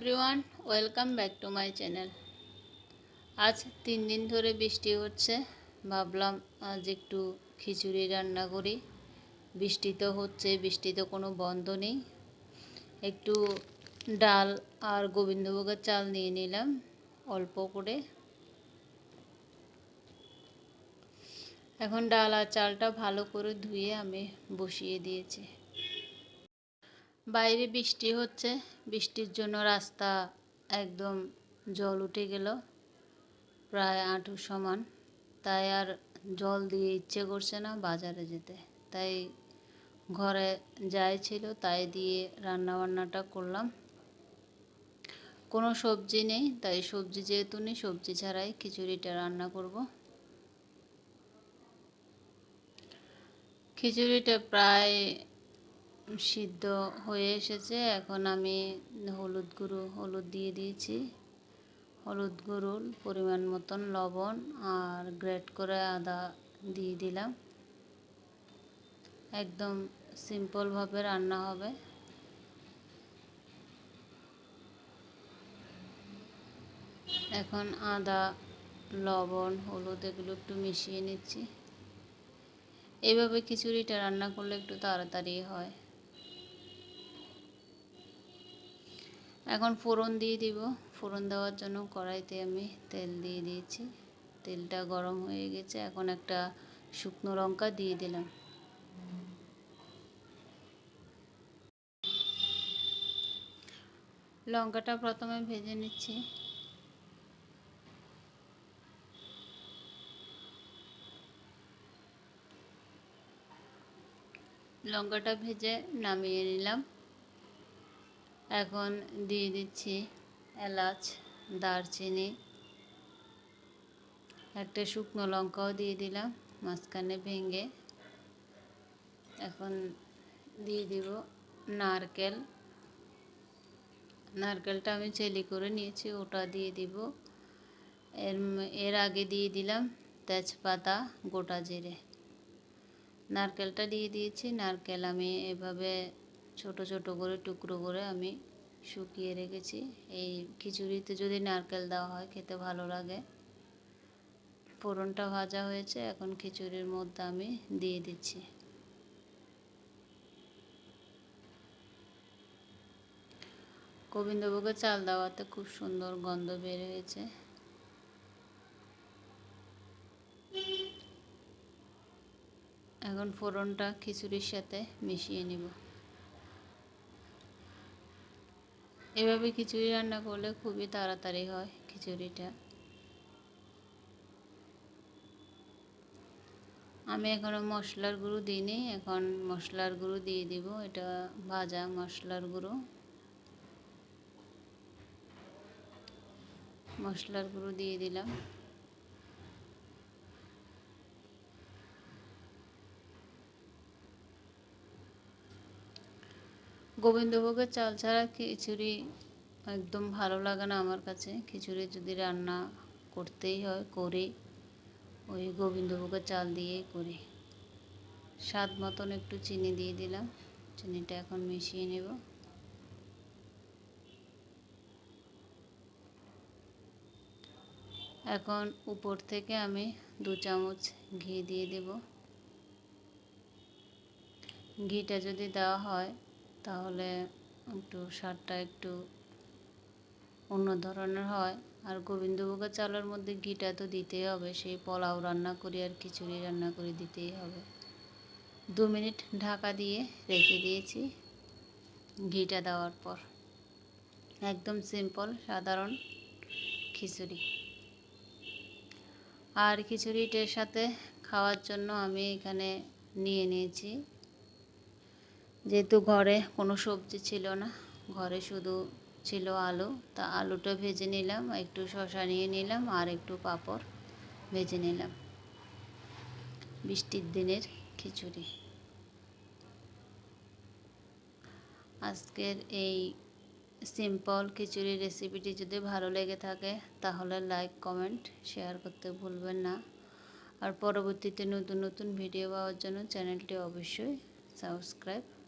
Welcome back to my channel. আজ তিন দিন ধরে বৃষ্টি হচ্ছে। ভাবলাম আজ একটু খিচুড়ি রান্না করি। বৃষ্টি তো হচ্ছে বৃষ্টিতে কোনো বন্ধ নেই। একটু ডাল আর গোবিন্দভোগের চাল নিয়ে নিলাম, অল্প করে। এখন ডাল আর চালটা ভালো করে ধুয়ে আমি বসিয়ে দিয়েছি। বাইরে বৃষ্টি হচ্ছে, বৃষ্টির জন্য রাস্তা একদম জল উঠে গেল, প্রায় আঁটু সমান। তাই আর জল দিয়ে ইচ্ছে করছে না বাজারে যেতে। তাই ঘরে যাই ছিল, তাই দিয়ে রান্না বান্নাটা করলাম। কোনো সবজি নেই, তাই সবজি যেহেতু নেই, সবজি ছাড়াই খিচুড়িটা রান্না করব। খিচুড়িটা প্রায় সিদ্ধ হয়ে এসেছে। এখন আমি হলুদ গুঁড়ো, হলুদ দিয়ে দিয়েছি। হলুদ গুঁড়োর পরিমাণ মতন লবণ আর গ্রেট করে আদা দিয়ে দিলাম। একদম সিম্পলভাবে রান্না হবে। এখন আদা, লবণ, হলুদ এগুলো একটু মিশিয়ে নিচ্ছি। এইভাবে খিচুড়িটা রান্না করলে একটু তাড়াতাড়ি হয়। এখন ফোড়ন দিয়ে দিব। ফোড়ন দেওয়ার জন্য কড়াইতে আমি তেল দিয়ে দিয়েছি। তেলটা গরম হয়ে গেছে। এখন একটা শুকনো লঙ্কা দিয়ে দিলাম। লঙ্কাটা প্রথমে ভেজে নিচ্ছি। লঙ্কাটা ভেজে নামিয়ে নিলাম। এখন দিয়ে দিচ্ছি এলাচ, দারচিনি, একটা শুকনো লঙ্কাও দিয়ে দিলাম, মাঝখানে ভেঙে। এখন দিয়ে দিব নারকেল। নারকেলটা আমি চেলি করে নিয়েছি, ওটা দিয়ে দিব। এর এর আগে দিয়ে দিলাম তেজপাতা গোটা জিরে। নারকেলটা দিয়ে দিয়েছি, নারকেল আমি এভাবে ছোট ছোট করে, টুকরো করে আমি শুকিয়ে রেখেছি। এই খিচুড়িতে যদি নারকেল দেওয়া হয়, খেতে ভালো লাগে। ফোড়নটা ভাজা হয়েছে, এখন খিচুড়ির মধ্যে আমি দিয়ে দিচ্ছি। গোবিন্দভোগের চাল দেওয়াতে খুব সুন্দর গন্ধ বের হয়েছে। এখন ফোড়নটা খিচুড়ির সাথে মিশিয়ে নিব। এভাবে খিচুড়ি রান্না করলে খুবই তাড়াতাড়ি হয় খিচুড়িটা। আমি এখনও মশলার গুঁড়ো দিইনি, এখন মশলার গুঁড়ো দিয়ে দিব। এটা ভাজা মশলার গুঁড়ো। মশলার গুঁড়ো দিয়ে দিলাম। গোবিন্দভোগের চাল ছাড়া খিচুড়ি একদম ভালো লাগে না আমার কাছে। খিচুড়ি যদি রান্না করতেই হয়, করি। ওই গোবিন্দভোগের চাল দিয়েই করি। স্বাদ মতন একটু চিনি দিয়ে দিলাম। চিনিটা এখন মিশিয়ে নেব। এখন উপর থেকে আমি দু চামচ ঘি দিয়ে দেব। ঘিটা যদি দেওয়া হয় তাহলে একটু স্বাদটা একটু অন্য ধরনের হয়। আর গোবিন্দভোগের চালের মধ্যে ঘিটা তো দিতেই হবে, সেই পোলাও রান্না করি আর খিচুড়ি রান্না করে দিতেই হবে। দু মিনিট ঢাকা দিয়ে রেখে দিয়েছি ঘিটা দেওয়ার পর। একদম সিম্পল সাধারণ খিচুড়ি। আর খিচুড়িটার সাথে খাওয়ার জন্য আমি এখানে নিয়ে নিয়েছি যেহেতু ঘরে কোনো সবজি ছিল না, ঘরে শুধু ছিল আলু, তা আলুটা ভেজে নিলাম, একটু শশা নিয়ে নিলাম আর একটু পাঁপড় ভেজে নিলাম। বৃষ্টির দিনের খিচুড়ি। আজকের এই সিম্পল খিচুড়ি রেসিপিটি যদি ভালো লেগে থাকে, তাহলে লাইক কমেন্ট শেয়ার করতে ভুলবেন না। আর পরবর্তীতে নতুন নতুন ভিডিও পাওয়ার জন্য চ্যানেলটি অবশ্যই সাবস্ক্রাইব